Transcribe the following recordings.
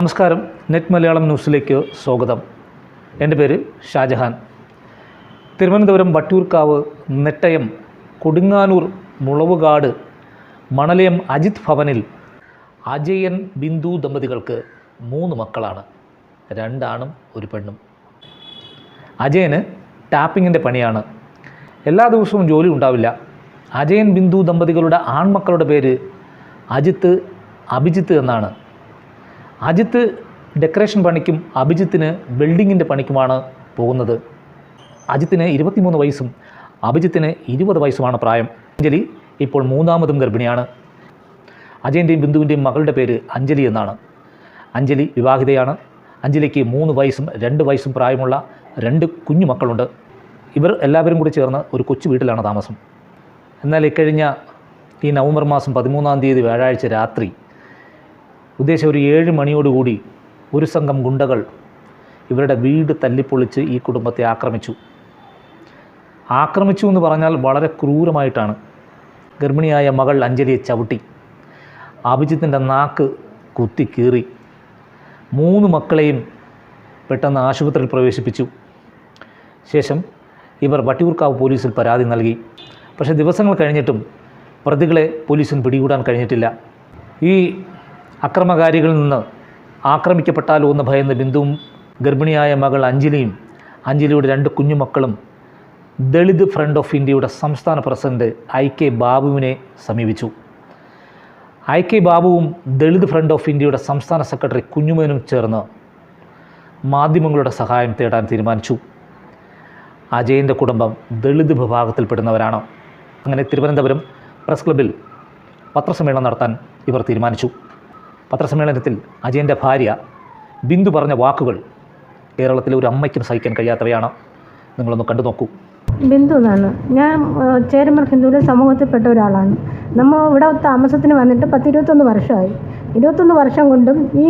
നമസ്കാരം. നെറ്റ് മലയാളം ന്യൂസിലേക്ക് സ്വാഗതം. എന്റെ പേര് ഷാജഹാൻ. തിരുവനന്തപുരം വട്ടിയൂർക്കാവ് നെട്ടയം കൊടുങ്ങാനൂർ മുളവുകാട് മണലയം അജിത് ഭവനിൽ അജയൻ ബിന്ദു ദമ്പതികൾക്ക് മൂന്ന് മക്കളാണ്. രണ്ടാണും ഒരു പെണ്ണും. അജയന് ടാപ്പിങ്ങിന്റെ പണിയാണ്. എല്ലാ ദിവസവും ജോലി ഉണ്ടാവില്ല. അജയൻ ബിന്ദു ദമ്പതികളുടെ ആൺമക്കളുടെ പേര് അജിത്ത് അഭിജിത്ത് എന്നാണ്. അജിത്ത് ഡെക്കറേഷൻ പണിക്കും അഭിജിത്തിന് വെൽഡിങ്ങിന്റെ പണിക്കുമാണ് പോകുന്നത്. അജിത്തിന് ഇരുപത്തിമൂന്ന് വയസ്സും അഭിജിത്തിന് ഇരുപത് വയസ്സുമാണ് പ്രായം. അഞ്ജലി ഇപ്പോൾ മൂന്നാമതും ഗർഭിണിയാണ്. അജയന്റെയും ബിന്ദുവിന്റെയും മകളുടെ പേര് അഞ്ജലി എന്നാണ്. അഞ്ജലി വിവാഹിതയാണ്. അഞ്ജലിക്ക് മൂന്ന് വയസ്സും രണ്ട് വയസ്സും പ്രായമുള്ള രണ്ട് കുഞ്ഞു മക്കളുണ്ട്. ഇവർ എല്ലാവരും കൂടി ചേർന്ന് ഒരു കൊച്ചു വീട്ടിലാണ് താമസം. എന്നാൽ ഇക്കഴിഞ്ഞ ഈ നവംബർ മാസം പതിമൂന്നാം തീയതി വ്യാഴാഴ്ച രാത്രി ഉദ്ദേശം ഒരു ഏഴ് മണിയോടുകൂടി ഒരു സംഘം ഗുണ്ടകൾ ഇവരുടെ വീട് തല്ലിപ്പൊളിച്ച് ഈ കുടുംബത്തെ ആക്രമിച്ചു. ആക്രമിച്ചു എന്ന് പറഞ്ഞാൽ വളരെ ക്രൂരമായിട്ടാണ്. ഗർഭിണിയായ മകൾ അഞ്ജലിയെ ചവിട്ടി. അഭിജിത്തിന്റെ നാക്ക് കുത്തി കീറി. മൂന്ന് മക്കളെയും പെട്ടെന്ന് ആശുപത്രിയിൽ പ്രവേശിപ്പിച്ചു. ശേഷം ഇവർ വട്ടിയൂർക്കാവ് പോലീസിൽ പരാതി നൽകി. പക്ഷേ ദിവസങ്ങൾ കഴിഞ്ഞിട്ടും പ്രതികളെ പോലീസിന് പിടികൂടാൻ കഴിഞ്ഞിട്ടില്ല. ഈ അക്രമകാരികളിൽ നിന്ന് ആക്രമിക്കപ്പെട്ടാലോ എന്ന് ഭയന്ന് ബിന്ദുവും ഗർഭിണിയായ മകൾ അഞ്ജലിയും അഞ്ജലിയുടെ രണ്ട് കുഞ്ഞുമക്കളും ദളിത് ഫ്രണ്ട് ഓഫ് ഇന്ത്യയുടെ സംസ്ഥാന പ്രസിഡന്റ് ഐ കെ ബാബുവിനെ സമീപിച്ചു. ഐ കെ ബാബുവും ദളിത് ഫ്രണ്ട് ഓഫ് ഇന്ത്യയുടെ സംസ്ഥാന സെക്രട്ടറി കുഞ്ഞുമേനും ചേർന്ന് മാധ്യമങ്ങളുടെ സഹായം തേടാൻ തീരുമാനിച്ചു. അജയന്റെ കുടുംബം ദളിത് വിഭാഗത്തിൽപ്പെടുന്നവരാണ്. അങ്ങനെ തിരുവനന്തപുരം പ്രസ് ക്ലബിൽ പത്രസമ്മേളനം നടത്താൻ ഇവർ തീരുമാനിച്ചു. പത്രസമ്മേളനത്തിൽ അജയന്റെ ഭാര്യ ബിന്ദു പറഞ്ഞ വാക്കുകൾ കേരളത്തിലെ ഒരു അമ്മയ്ക്കും സഹിക്കാൻ കഴിയാത്തവയാണ്. നിങ്ങളൊന്ന് കണ്ടു നോക്കൂ. ബിന്ദു എന്നാണ്. ഞാൻ ചേരുമൽ ഹിന്ദുവിലെ സമൂഹത്തിൽപ്പെട്ട ഒരാളാണ്. നമ്മൾ ഇവിടെ താമസത്തിന് വന്നിട്ട് പത്തിരുപത്തൊന്ന് വർഷമായി. ഇരുപത്തൊന്ന് വർഷം കൊണ്ടും ഈ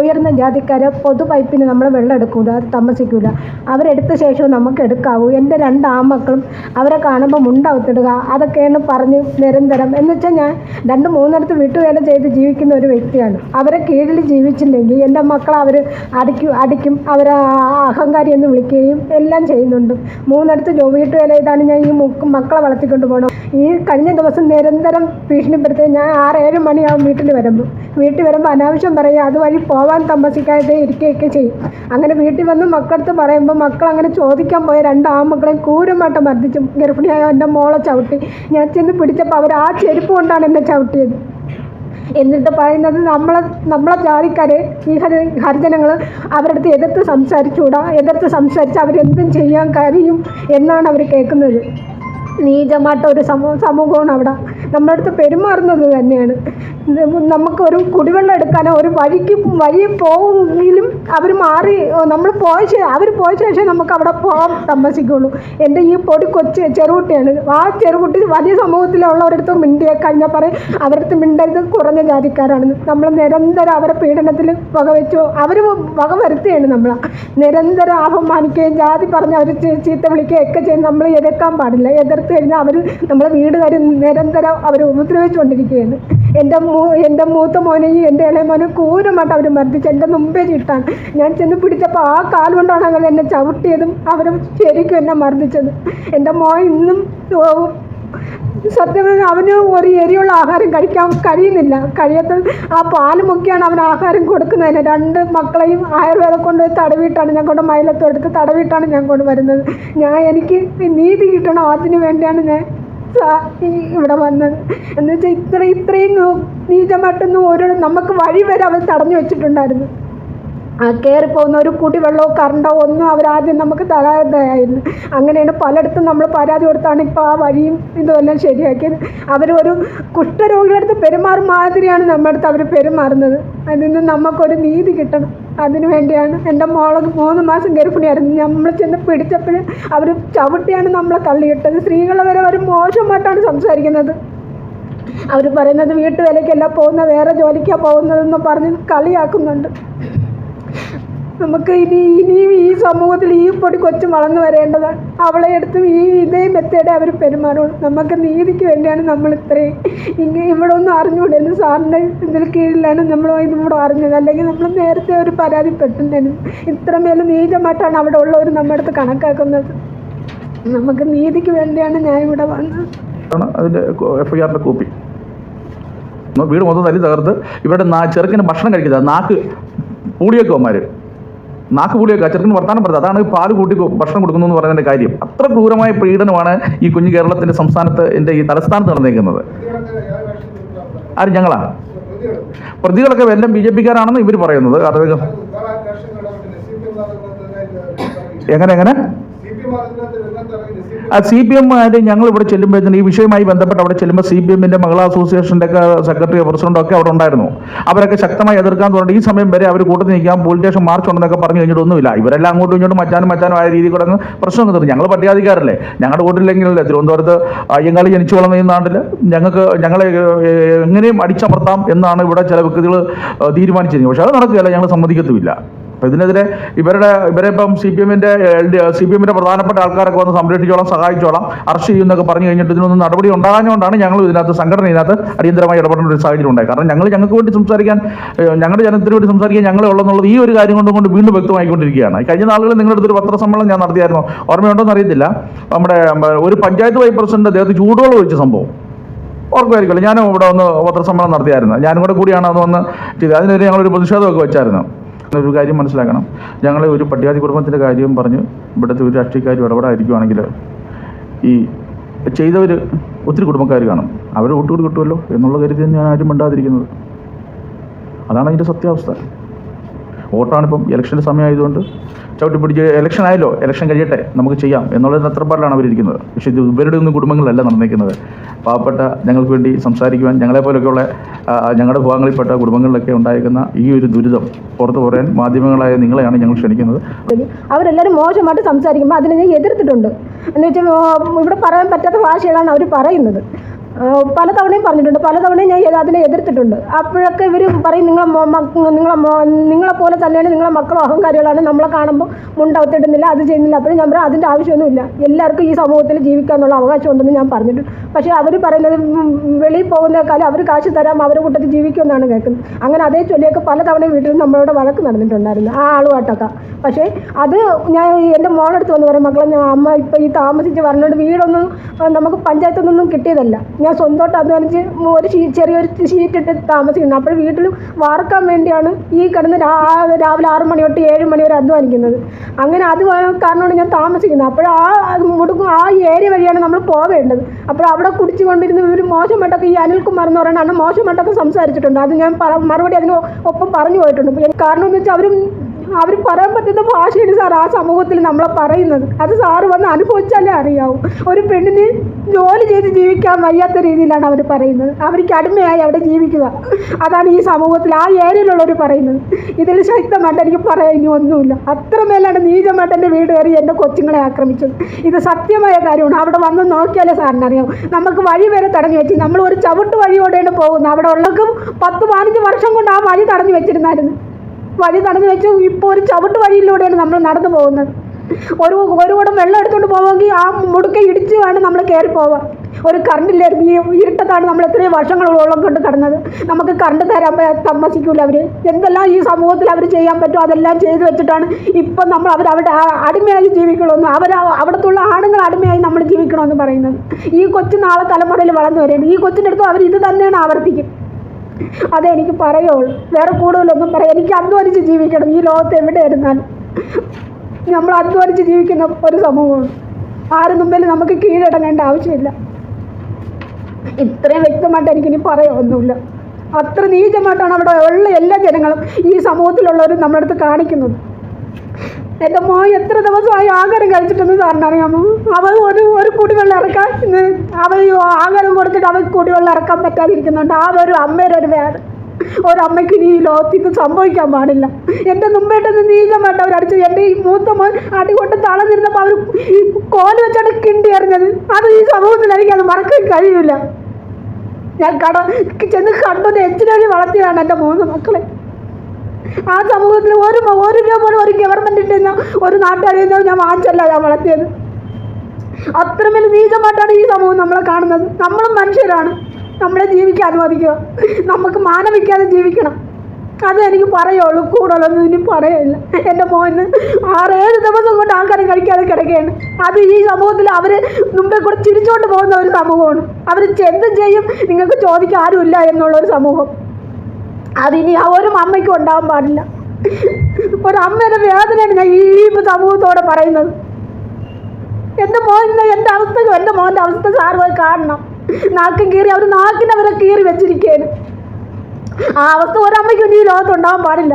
ഉയർന്ന ജാതിക്കാരെ പൊതു പൈപ്പിന് നമ്മൾ വെള്ളം എടുക്കൂല അത് താമസിക്കൂല. അവരെടുത്ത ശേഷവും നമുക്ക് എടുക്കാവൂ. എന്റെ രണ്ട് ആമക്കളും അവരെ കാണുമ്പോൾ മുണ്ടവത്തിടുക. അതൊക്കെയാണ് പറഞ്ഞ് നിരന്തരം. എന്ന് വെച്ചാൽ ഞാൻ രണ്ട് മൂന്നിടത്ത് വീട്ടുവേല ചെയ്ത് ജീവിക്കുന്ന ഒരു വ്യക്തിയാണ്. അവരെ കീഴിൽ ജീവിച്ചില്ലെങ്കിൽ എന്റെ മക്കൾ അവർ അടിക്കും അടിക്കും. അവരെ അഹങ്കാരി എന്ന് വിളിക്കുകയും എല്ലാം ചെയ്യുന്നുണ്ട്. മൂന്നിടത്ത് വീട്ടുവേല ചെയ്താണ് ഞാൻ ഈ മക്കളെ വളർത്തിക്കൊണ്ട് പോകണം ഈ കഴിഞ്ഞ ദിവസം നിരന്തരം ഭീഷണിപ്പെടുത്തി ഞാൻ ആറ് ഏഴ് മണിയാവും വീട്ടിൽ വരുമ്പോൾ. വീട്ടിൽ വരുമ്പോൾ അനാവശ്യം പറയുക അതുവഴി പോവാൻ താമസിക്കാതെ ഇരിക്കുകയൊക്കെ ചെയ്യും. അങ്ങനെ വീട്ടിൽ വന്ന് മക്കളടുത്ത് പറയുമ്പോൾ മക്കൾ അങ്ങനെ ചോദിക്കാൻ പോയ രണ്ട് ആമക്കളെയും ക്രൂരമായിട്ട് മർദ്ദിച്ചു. ഗർഭിണിയായ എന്റെ മോളെ ചവിട്ടി. ഞാൻ ചെന്ന് പിടിച്ചപ്പോൾ അവർ ആ ചെരുപ്പ് കൊണ്ടാണ് എന്നെ ചവിട്ടിയത്. എന്നിട്ട് പറയുന്നത് നമ്മളെ നമ്മളെ ജാതിക്കാർ ഈ ഹരി ഹരിജനങ്ങൾ അവരുടെ അടുത്ത് എതിർത്ത് സംസാരിച്ചുകൂടാ? എതിർത്ത് സംസാരിച്ച് അവരെന്തും ചെയ്യാൻ കഴിയും എന്നാണ് അവർ കേൾക്കുന്നത്. നീചമായിട്ട് ഒരു സമൂഹ സമൂഹമാണ് അവിടെ. നമ്മുടെ അടുത്ത് പെരുമാറുന്നത് തന്നെയാണ്. നമുക്കൊരു കുടിവെള്ളം എടുക്കാനോ ഒരു വഴിക്ക് വഴി പോവുമെങ്കിലും അവർ മാറി നമ്മൾ പോയ അവർ പോയ ശേഷം നമുക്ക് അവിടെ പോകാൻ താമസിക്കുള്ളൂ എന്റെ ഈ പൊടി കൊച്ച് ചെറുകുട്ടിയാണ്. ആ ചെറുകുട്ടി വലിയ സമൂഹത്തിലുള്ളവരടുത്ത് മിണ്ടിയെ കഴിഞ്ഞാൽ പറയും അവരടുത്ത് മിണ്ടരുത് കുറഞ്ഞ ജാതിക്കാരാണെന്ന് നമ്മൾ നിരന്തരം അവരെ പീഡനത്തിൽ വകവെച്ചു അവർ വക വരുത്തുകയാണ് നമ്മളെ. നിരന്തരം അപമാനിക്കുകയും ജാതി പറഞ്ഞ് അവർ ചീത്ത വിളിക്കുകയും ഒക്കെ ചെയ്ത് നമ്മൾ എതിർക്കാൻ പാടില്ല. എതിർത്ത് കഴിഞ്ഞാൽ അവർ നമ്മളെ വീട് കയറി നിരന്തരം അവർ ഉപദ്രവിച്ചുകൊണ്ടിരിക്കുകയാണ്. എന്റെ മൂ എന്റെ മൂത്ത മോനെയും എന്റെ ഇളയ മോനെ ക്രൂരമായിട്ട് അവർ മർദ്ദിച്ച്. എന്റെ മുമ്പേ ഇട്ടാണ്. ഞാൻ ചെന്ന് പിടിച്ചപ്പോൾ ആ കാൽ കൊണ്ടാണ് അവർ എന്നെ ചവിട്ടിയതും അവർ ശരിക്കും എന്നെ മർദ്ദിച്ചത്. എന്റെ മോൻ ഇന്നും സത്യം അവന് ഒരു എരിയുള്ള ആഹാരം കഴിക്കാൻ കഴിയുന്നില്ല. കഴിയാത്ത ആ പാൽ മുക്കിയാണ് അവൻ ആഹാരം കൊടുക്കുന്നതിന്. രണ്ട് മക്കളെയും ആയുർവേദം കൊണ്ട് തടവിട്ടാണ് ഞാൻ കൊണ്ട് മൈലത്തോടുത്ത് തടവിട്ടാണ് ഞാൻ കൊണ്ട് വരുന്നത്. ഞാൻ എനിക്ക് നീതി കിട്ടണം. അതിന് വേണ്ടിയാണ് ഞാൻ ഇവിടെ വന്നത് എന്ന് വെച്ചാൽ ഇത്ര ഇത്രയും നീചമായിട്ടൊന്നും ഓരോ നമുക്ക് വഴി വരെ അവർ തടഞ്ഞു വെച്ചിട്ടുണ്ടായിരുന്നു. ആ കയറി പോകുന്ന ഒരു കുടിവെള്ളമോ കറണ്ടോ ഒന്നും അവരാദ്യം നമുക്ക് തരാതായിരുന്നു അങ്ങനെയാണ് പലയിടത്തും നമ്മൾ പരാതി കൊടുത്താണ് ഇപ്പോൾ ആ വഴിയും ഇതുമെല്ലാം ശരിയാക്കിയത്. അവരൊരു കുഷ്ഠരോഗികളുടെ അടുത്ത് പെരുമാറും മാതിരിയാണ് നമ്മുടെ അടുത്ത് അവർ പെരുമാറുന്നത്. അതിൽ നിന്ന് നമുക്കൊരു നീതി കിട്ടണം. അതിനു വേണ്ടിയാണ്. എന്റെ മോളെ മൂന്ന് മാസം ഗർഭിണിയായിരുന്നു. നമ്മൾ ചെന്ന് പിടിച്ചപ്പോൾ അവർ ചവിട്ടിയാണ് നമ്മളെ തള്ളിയിട്ടത്. സ്ത്രീകൾ വരെ അവർ മോശമായിട്ടാണ് സംസാരിക്കുന്നത്. അവർ പറയുന്നത് വീട്ടുവേലയ്ക്കല്ല പോകുന്ന വേറെ ജോലിക്കാണ് പോകുന്നതെന്ന് പറഞ്ഞ് കളിയാക്കുന്നുണ്ട്. നമുക്ക് ഇനി ഇനിയും ഈ സമൂഹത്തിൽ ഈ പൊടി കൊച്ചു വളർന്നു വരേണ്ടതാണ് അവളെ എടുത്തും ഈ ഇതേ മെത്തേഡേ അവർ പെരുമാറുള്ളൂ നമുക്ക് നീതിക്ക് വേണ്ടിയാണ് നമ്മൾ ഇത്രയും. ഇങ്ങനെ ഇവിടെ ഒന്നും അറിഞ്ഞുകൂടെ സാറിന്റെ ഇതിൽ കീഴിലാണ് നമ്മൾ ഇതിലൂടെ അറിഞ്ഞത്. അല്ലെങ്കിൽ നമ്മൾ നേരത്തെ ഒരു പരാതി പെട്ടുന്നതിനും ഇത്രമേൽ നീചമായിട്ടാണ് അവിടെ ഉള്ളവർ നമ്മുടെ അടുത്ത് കണക്കാക്കുന്നത്. നമുക്ക് നീതിക്ക് വേണ്ടിയാണ് ഞാൻ ഇവിടെ വന്നത് കോപ്പി വീട് മൊത്തം തല്ലി തകർത്ത് ഇവിടെ ചെറുക്കിന് ഭക്ഷണം കഴിക്കുന്നത് നാക്ക് പൂളിയൊക്കെ അവന്മാർ നാക്ക് പൂളിയൊക്കെ ചെറുക്കിന് വർത്താനം പറഞ്ഞത്. അതാണ് പാൽ കൂട്ടി ഭക്ഷണം കൊടുക്കുന്നു എന്ന് പറയുന്നതിന്റെ കാര്യം. അത്ര ക്രൂരമായ പീഡനമാണ് ഈ കുഞ്ഞു കേരളത്തിന്റെ സംസ്ഥാനത്ത് എന്റെ ഈ തലസ്ഥാനത്ത് നടന്നേക്കുന്നത് ആര്? ഞങ്ങളാണ് പ്രതികളൊക്കെ എല്ലാം ബി ജെ പിക്കാരാണെന്ന് ഇവർ പറയുന്നത്. എങ്ങനെ എങ്ങനെ? ആ സി പി എം ഞങ്ങൾ ഇവിടെ ചെല്ലുമ്പോഴത്തേന് ഈ വിഷയവുമായി ബന്ധപ്പെട്ട് അവിടെ ചെല്ലുമ്പോൾ സി പി എമ്മിന്റെ മഹിളാ അസോസിയേഷന്റെ ഒക്കെ സെക്രട്ടറി പ്രസിഡന്റും ഒക്കെ അവിടെ ഉണ്ടായിരുന്നു. അവരൊക്കെ ശക്തമായി എതിർക്കാൻ തുടങ്ങി. ഈ സമയം വരെ അവർ കൂട്ടത്തിൽ നിൽക്കാൻ പോലീസ് സ്റ്റേഷൻ മാർച്ച് ഉണ്ടെന്നൊക്കെ പറഞ്ഞു കഴിഞ്ഞിട്ടൊന്നുമില്ല ഇവരെല്ലാം അങ്ങോട്ടും ഇങ്ങോട്ടും മച്ചാനും മച്ചാനും ആയ രീതിയിൽ കൂടെ പ്രശ്നം തീർന്നു. ഞങ്ങൾ പട്ടികാധികാരല്ലേ? ഞങ്ങളുടെ കൂട്ടിലെങ്കിലല്ലേ തിരുവനന്തപുരത്ത് അയ്യങ്കാളി ജനിച്ചു വളർന്ന ഈ നാട്ടിൽ ഞങ്ങൾക്ക് ഞങ്ങളെ എങ്ങനെയും അടിച്ചമർത്താം എന്നാണ് ഇവിടെ ചില വ്യക്തികൾ തീരുമാനിച്ചിരുന്നത്. പക്ഷേ അത് നടക്കുകയല്ല. ഞങ്ങൾ സമ്മതിക്കത്തുമില്ല. അപ്പോൾ ഇതിനെതിരെ ഇവരുടെ ഇവരെ ഇപ്പം സി പി എമ്മിന്റെ സി പി എമ്മിന്റെ പ്രധാനപ്പെട്ട ആൾക്കാരൊക്കെ വന്ന് സംരക്ഷിച്ചോളാം സഹായിച്ചോളാം അറസ്റ്റ് ചെയ്യുന്നൊക്കെ പറഞ്ഞു കഴിഞ്ഞിട്ട് ഇതിനൊന്നും നടപടി ഉണ്ടാകാഞ്ഞുകൊണ്ടാണ് ഞങ്ങൾ ഇതിനകത്ത് സംഘടന ഇതിനകത്ത് അടിയന്തരമായി ഇടപെടേണ്ട ഒരു സാഹചര്യം ഉണ്ടായി കാരണം ഞങ്ങൾ ഞങ്ങൾക്ക് വേണ്ടി സംസാരിക്കാൻ ഞങ്ങളുടെ ജനത്തിന് വേണ്ടി സംസാരിക്കാൻ ഞങ്ങളെ ഉള്ളതെന്നുള്ളത് ഈ ഒരു കാര്യം കൊണ്ട് കൊണ്ട് വീണ്ടും വ്യക്തമായിക്കൊണ്ടിരിക്കുകയാണ്. കഴിഞ്ഞ നാളുകളിൽ നിങ്ങളുടെ അടുത്തൊരു പത്രസമ്മേളനം ഞാൻ നടത്തിയായിരുന്നു. ഓർമ്മയുണ്ടോന്ന് അറിയത്തില്ല. നമ്മുടെ ഒരു പഞ്ചായത്ത് വൈസ് പ്രസിഡന്റ് അദ്ദേഹത്തെ ചൂടുവെള്ളം ഒഴിച്ച സംഭവം. ഓർക്കുമായിരിക്കുമല്ലോ ഞാനും ഇവിടെ ഒന്ന് പത്രസമ്മേളനം നടത്തിയായിരുന്നു. ഞാനും കൂടെ കൂടിയാണ് അത് വന്ന് ചെയ്തത്. അതിനെതിരെ ഞങ്ങളൊരു പ്രതിഷേധമൊക്കെ വെച്ചായിരുന്നു. ഒരു കാര്യം മനസ്സിലാക്കണം. ഞങ്ങൾ ഒരു പട്ടികാതി കുടുംബത്തിന്റെ കാര്യം പറഞ്ഞ് ഇവിടുത്തെ ഒരു രാഷ്ട്രീയക്കാരും ഇടപെടായിരിക്കുവാണെങ്കിൽ ഈ ചെയ്തവർ ഒത്തിരി കുടുംബക്കാർ കാണും. അവർ ഒട്ടുകൂടി കിട്ടുമല്ലോ എന്നുള്ള കരുതി ഞാൻ ആരും മിണ്ടാതിരിക്കുന്നത്. അതാണ് അതിന്റെ സത്യാവസ്ഥ. വോട്ടാണിപ്പം ഇലക്ഷന്റെ സമയമായതുകൊണ്ട് ചവിട്ടി പിടിച്ച് ഇലക്ഷൻ ആയല്ലോ ഇലക്ഷൻ കഴിയട്ടെ നമുക്ക് ചെയ്യാം എന്നുള്ള തത്രപ്പാടിലാണ് അവരിരിക്കുന്നത്. പക്ഷേ ഇത് ഇവരുടെ ഒന്നും കുടുംബങ്ങളല്ല നടന്നേക്കുന്നത്. പാവപ്പെട്ട ഞങ്ങൾക്ക് വേണ്ടി സംസാരിക്കുവാൻ ഞങ്ങളെപ്പോലൊക്കെയുള്ള ഞങ്ങളുടെ ഭാഗങ്ങളിൽപ്പെട്ട കുടുംബങ്ങളിലൊക്കെ ഉണ്ടായിരിക്കുന്ന ഈ ഒരു ദുരിതം പുറത്തു പറയാൻ മാധ്യമങ്ങളായ നിങ്ങളെയാണ് ഞങ്ങൾ ക്ഷണിക്കുന്നത്. അവരെല്ലാവരും മോശമായിട്ട് സംസാരിക്കുമ്പോൾ അതിനെ എതിർത്തിട്ടുണ്ട്. എന്ന് വെച്ചാൽ ഇവിടെ പറയാൻ പറ്റാത്ത ഭാഷകളാണ് അവർ പറയുന്നത്. പലതവണയും പറഞ്ഞിട്ടുണ്ട്. പലതവണയും ഞാൻ അതിനെ എതിർത്തിട്ടുണ്ട്. അപ്പോഴൊക്കെ ഇവർ പറയും നിങ്ങളെ നിങ്ങളെ നിങ്ങളെ പോലെ തന്നെയാണ് നിങ്ങളെ മക്കളും അഹങ്കാരികളാണ് നമ്മളെ കാണുമ്പോൾ മുണ്ടവത്തിടുന്നില്ല അത് ചെയ്യുന്നില്ല. അപ്പോഴും ഞാൻ പറയാം അതിന്റെ ആവശ്യമൊന്നുമില്ല. എല്ലാവർക്കും ഈ സമൂഹത്തിൽ ജീവിക്കാനുള്ള അവകാശം ഉണ്ടെന്ന് ഞാൻ പറഞ്ഞിട്ടുണ്ട്. പക്ഷേ അവർ പറയുന്നത് വെളിയിൽ പോകുന്നേക്കാളും അവർ കാശ് തരാം അവരുടെ കൂട്ടത്തിൽ ജീവിക്കുമെന്നാണ് കേൾക്കുന്നത്. അങ്ങനെ അതേ ചൊല്ലിയൊക്കെ പലതവണയും വീട്ടിൽ നമ്മളോട് വഴക്ക് നടന്നിട്ടുണ്ടായിരുന്നു. ആ ആളുമായിട്ടൊക്കെ. പക്ഷേ അത് ഞാൻ എന്റെ മോളെടുത്ത് വന്ന് പറയും മക്കളെ ഞാൻ അമ്മ ഇപ്പം ഈ താമസിച്ച് പറഞ്ഞുകൊണ്ട് വീടൊന്നും നമുക്ക് പഞ്ചായത്തിൽ നിന്നൊന്നും കിട്ടിയതല്ല. ഞാൻ സ്വന്തമായിട്ട് അധ്വാനിച്ച് ഒരു ചെറിയൊരു ഷീറ്റ് ഇട്ട് താമസിക്കുന്നത് അപ്പോൾ വീട്ടിൽ വാർക്കാൻ വേണ്ടിയാണ് ഈ കിടന്ന് രാവിലെ ആറ് മണി തൊട്ട് ഏഴ് മണി വരെ അധ്വാനിക്കുന്നത്. അങ്ങനെ അത് കാരണമാണ് ഞാൻ താമസിക്കുന്നത്. അപ്പോൾ ആ മുടുക്കും ആ ഏരിയ വഴിയാണ് നമ്മൾ പോവേണ്ടത്. അപ്പോൾ അവിടെ കുടിച്ചു കൊണ്ടിരുന്ന ഇവർ മോശമായിട്ടൊക്കെ ഈ അനിൽകുമാർ എന്ന് പറയുന്ന അണ്ണൻ മോശമായിട്ടൊക്കെ സംസാരിച്ചിട്ടുണ്ട്. അത് ഞാൻ മറുപടി അതിന് ഒപ്പം പറഞ്ഞു പോയിട്ടുണ്ട്. കാരണം എന്ന് വെച്ചാൽ അവരും അവർ പറയാൻ പറ്റുന്ന ഭാഷയാണ് സാർ ആ സമൂഹത്തിൽ നമ്മളെ പറയുന്നത്. അത് സാറ് വന്ന് അനുഭവിച്ചാലേ അറിയാവൂ. ഒരു പെണ്ണിന് ജോലി ചെയ്ത് ജീവിക്കാൻ വയ്യാത്ത രീതിയിലാണ് അവർ പറയുന്നത്. അവർക്ക് അടിമയായി അവിടെ ജീവിക്കുക. അതാണ് ഈ സമൂഹത്തിൽ ആ ഏരിയയിലുള്ളവർ പറയുന്നത്. ഇതിൽ ശക്തമായിട്ട് എനിക്ക് പറയാൻ ഇനി ഒന്നുമില്ല. അത്രമേലാണ് നീചമായിട്ട് എന്റെ വീട് കയറി എന്റെ കൊച്ചുങ്ങളെ ആക്രമിച്ചത്. ഇത് സത്യമായ കാര്യമാണ്. അവിടെ വന്ന് നോക്കിയാലേ സാറിന് അറിയാം നമുക്ക് വഴി വരെ തടഞ്ഞു വെച്ച് നമ്മൾ ഒരു ചവിട്ട് വഴിയോടെയാണ് പോകുന്നത്. അവിടെ ഉള്ളവർക്കും പത്ത് പതിനഞ്ച് വർഷം കൊണ്ട് ആ വഴി തടഞ്ഞു വെച്ചിരുന്നായിരുന്നു. വഴി നടന്നു വെച്ച്. ഇപ്പോൾ ഒരു ചവിട്ട് വഴിയിലൂടെയാണ് നമ്മൾ നടന്നു പോകുന്നത്. ഒരു ഒരു കൂടം വെള്ളം എടുത്തുകൊണ്ട് പോവുമെങ്കിൽ ആ മുടുക്ക ഇടിച്ച് വേണം നമ്മൾ കയറി പോവാം ഒരു കറണ്ടില്ലായിരുന്നു ഈ ഇരുട്ടത്താണ് നമ്മൾ എത്രയും വർഷങ്ങളോളം കൊണ്ട് കിടന്നത്. നമുക്ക് കറണ്ട് തരാൻ താമസിക്കില്ല അവർ എന്തെല്ലാം ഈ സമൂഹത്തിൽ അവർ ചെയ്യാൻ പറ്റുമോ അതെല്ലാം ചെയ്തു വെച്ചിട്ടാണ് ഇപ്പം നമ്മൾ അവർ അവിടെ അടിമയായി ജീവിക്കണമെന്ന് അവർ അവിടത്തുള്ള ആണുങ്ങൾ അടിമയായി നമ്മൾ ജീവിക്കണമെന്ന് പറയുന്നത്. ഈ കൊച്ചു നാളെ തലമുറയിൽ വളർന്നു വരികയാണ്. ഈ കൊച്ചിന്റെ അടുത്തും അവർ ഇത് തന്നെയാണ് ആവർത്തിക്കും. അതേ എനിക്ക് പറയുള്ളൂ. വേറെ കൂടുതലൊന്നും പറയാം എനിക്ക് അധ്വാനിച്ച് ജീവിക്കണം. ഈ ലോകത്ത് എവിടെ ഇരുന്നാലും. നമ്മൾ അധ്വാനിച്ച് ജീവിക്കുന്ന ഒരു സമൂഹമാണ്. ആരും മുമ്പിൽ നമുക്ക് കീഴടങ്ങേണ്ട ആവശ്യമില്ല. ഇത്രയും വ്യക്തമായിട്ട് എനിക്കിനി പറയാമൊന്നുമില്ല അത്ര നീചമായിട്ടാണ് അവിടെ ഉള്ള എല്ലാ ജനങ്ങളും ഈ സമൂഹത്തിലുള്ളവരും നമ്മുടെ അടുത്ത് കാണിക്കുന്നത്. എന്റെ മോൻ എത്ര ദിവസമായി ആഹാരം കഴിച്ചിട്ടെന്ന് സാറിന് അറിയാമോ അവൾ ഒരു ഒരു കുടിവെള്ളം ഇറക്കാൻ ഇന്ന് അവൻ ഈ ആഹാരം കൊടുത്തിട്ട് അവൻ കുടിവെള്ളം ഇറക്കാൻ പറ്റാതിരിക്കുന്നുണ്ട്. ആ ഒരു അമ്മയുടെ ഒരു വേദന ഒരമ്മയ്ക്ക് ഇനി ഈ ലോകത്ത് ഇത് സംഭവിക്കാൻ പാടില്ല. എന്റെ മുമ്പേട്ടൊന്ന് നീങ്ങാൻ വേണ്ട. അവരടിച്ചു എന്റെ ഈ മൂത്ത മോൻ അടി കൊണ്ട് തളർന്നിരുന്നപ്പോൾ അവർ കോൽ വെച്ചാണ് കിണ്ടി എറിഞ്ഞത്. അത് ഈ സമൂഹത്തിൽ എനിക്ക് അത് മറക്കാൻ കഴിയില്ല ഞാൻ കട ചെന്ന് കണ്ടു എച്ചിനൊഴി വളർത്തിയതാണ് എന്റെ മൂന്ന് മക്കളെ. ആ സമൂഹത്തിൽ ഒരു ഒരു രൂപ പോലും ഒരു ഗവൺമെന്റിന്റെ ഒരു നാട്ടുകാരിൽ നിന്നും ഞാൻ വാങ്ങിച്ചല്ല ഞാൻ വളർത്തിയത്. അത്രമേൽ നീചമായിട്ടാണ് ഈ സമൂഹം നമ്മളെ കാണുന്നത്. നമ്മളും മനുഷ്യരാണ്. നമ്മളെ ജീവിക്കാൻ അനുവദിക്കുക. നമുക്ക് മാനവിക്കാതെ ജീവിക്കണം. അത് എനിക്ക് പറയുള്ളൂ കൂടുതലൊന്നും ഇനി പറയില്ല എന്റെ മോന് ആറേഴ് ദിവസം കൊണ്ട് ആൾക്കാരും കഴിക്കാതെ കിടക്കുകയാണ്. അത് ഈ സമൂഹത്തിൽ അവർ മുമ്പേ കൂടെ ചിരിച്ചുകൊണ്ട് പോകുന്ന ഒരു സമൂഹമാണ്. അവർ എന്തും ചെയ്യും നിങ്ങൾക്ക് ചോദിക്കാൻ ആരുമില്ല എന്നുള്ളൊരു സമൂഹം. അതിനി ആ ഒരു അമ്മയ്ക്കും ഉണ്ടാവാൻ പാടില്ല. ഒരു അമ്മയുടെ വേദനയാണ് ഞാൻ ഈ സമൂഹത്തോടെ പറയുന്നത്. എന്റെ മോൻ ഇന്ന് എന്റെ അവസ്ഥ എന്റെ മോന്റെ അവസ്ഥ സാറ് പോയി കാണണം. നാക്കും കീറി അവർ നാക്കിനവരെ കീറി വെച്ചിരിക്കുകയാണ്. ആ അവസ്ഥ ഒരമ്മയ്ക്കും ഈ ലോകത്ത് ഉണ്ടാവാൻ പാടില്ല.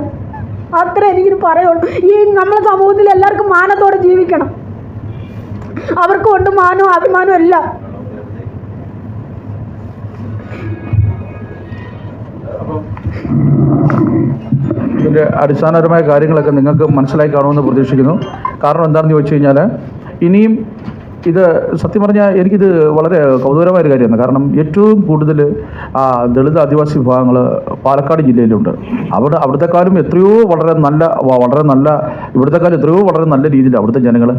അത്ര എനിക്കിത് പറയുള്ളൂ. ഈ നമ്മുടെ സമൂഹത്തിൽ എല്ലാവർക്കും മാനത്തോടെ ജീവിക്കണം. അവർക്കും ഉണ്ട് മാനവും അഭിമാനവും എല്ലാം. ഇതിന്റെ അടിസ്ഥാനപരമായ കാര്യങ്ങളൊക്കെ നിങ്ങൾക്ക് മനസ്സിലായി കാണുമെന്ന് പ്രതീക്ഷിക്കുന്നു. കാരണം എന്താണെന്ന് ചോദിച്ചു കഴിഞ്ഞാൽ ഇനിയും ഇത് സത്യം പറഞ്ഞാൽ എനിക്കിത് വളരെ കൗതുകരമായ ഒരു കാര്യമാണ്. കാരണം ഏറ്റവും കൂടുതൽ ആ ദളിത് ആദിവാസി വിഭാഗങ്ങൾ പാലക്കാട് ജില്ലയിലുണ്ട്. അവിടെ അവിടുത്തെക്കാളും എത്രയോ വളരെ നല്ല വളരെ നല്ല ഇവിടുത്തെക്കാളും എത്രയോ വളരെ നല്ല രീതിയിൽ അവിടുത്തെ ജനങ്ങൾ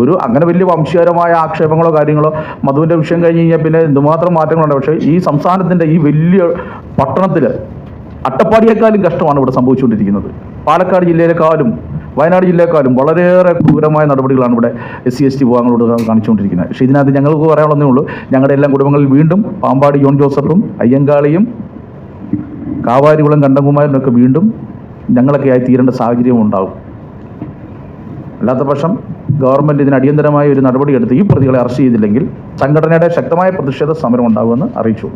ഒരു അങ്ങനെ വലിയ വംശീയപരമായ ആക്ഷേപങ്ങളോ കാര്യങ്ങളോ മധുവിന്റെ വിഷയം കഴിഞ്ഞ് കഴിഞ്ഞാൽ പിന്നെ എന്തുമാത്രം മാറ്റങ്ങളുണ്ട് പക്ഷേ ഈ സംസ്ഥാനത്തിന്റെ ഈ വലിയ പട്ടണത്തിൽ അട്ടപ്പാടിയേക്കാളും കഷ്ടമാണ് ഇവിടെ സംഭവിച്ചുകൊണ്ടിരിക്കുന്നത്. പാലക്കാട് ജില്ലയിലേക്കാളും വയനാട് ജില്ലയെക്കാളും വളരെയേറെ ക്രൂരമായ നടപടികളാണ് ഇവിടെ എസ് സി എസ് ടി വിഭാഗങ്ങളോട് കാണിച്ചുകൊണ്ടിരിക്കുന്നത്. പക്ഷേ ഇതിനകത്ത് ഞങ്ങൾക്ക് പറയാനുള്ളതേ ഉള്ളൂ ഞങ്ങളുടെ എല്ലാ കുടുംബങ്ങളിൽ വീണ്ടും പാമ്പാടി ജോൺ ജോസഫും അയ്യങ്കാളിയും കാവാരികുളം കണ്ടകുമാരനും ഒക്കെ വീണ്ടും ഞങ്ങളൊക്കെ ആയി തീരേണ്ട സാഹചര്യം ഉണ്ടാകും അല്ലാത്ത പക്ഷം ഗവൺമെന്റ് ഇതിന് അടിയന്തരമായ ഒരു നടപടിയെടുത്ത് ഈ പ്രതികളെ അറസ്റ്റ് ചെയ്തില്ലെങ്കിൽ സംഘടനയുടെ ശക്തമായ പ്രതിഷേധ സമരം ഉണ്ടാകുമെന്ന് അറിയിച്ചു.